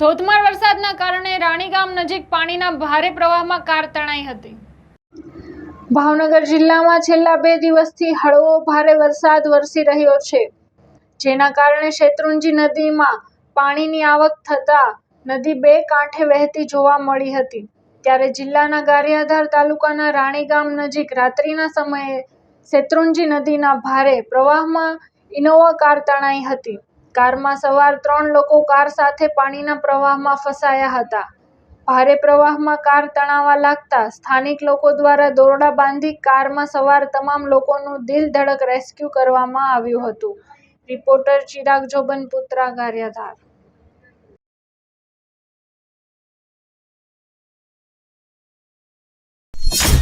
ધોધમાર વરસાદના કારણે રાણીગામ નજીક પાણીના ભારે પ્રવાહમાં કાર તણાઈ હતી. ભાવનગર જિલ્લામાં છેલ્લા બે દિવસથી હળવો ભારે વરસાદ વરસી રહ્યો છે, જેના કારણે શેત્રુંજી નદીમાં પાણીની આવક થતાં નદી બે કાંઠે વહેતી જોવા મળી હતી. ત્યારે જિલ્લાના ગારિયાધાર તાલુકાના રાણીગામ નજીક રાત્રિના સમયે શેત્રુંજી નદીના ભારે પ્રવાહમાં ઇનોવા કાર તણાઈ હતી. કારમાં સવાર ત્રણ લોકો કાર સાથે પાણીના પ્રવાહમાં ફસાયા હતા. ભારે પ્રવાહમાં કાર તણાવા લાગતા સ્થાનિક લોકો દ્વારા દોરડા બાંધી કારમાં સવાર તમામ લોકોનું દિલ ધડક રેસ્ક્યુ કરવામાં આવ્યું હતું. રિપોર્ટર ચિરાગ જોબન, પુત્રા કાર્યધાર you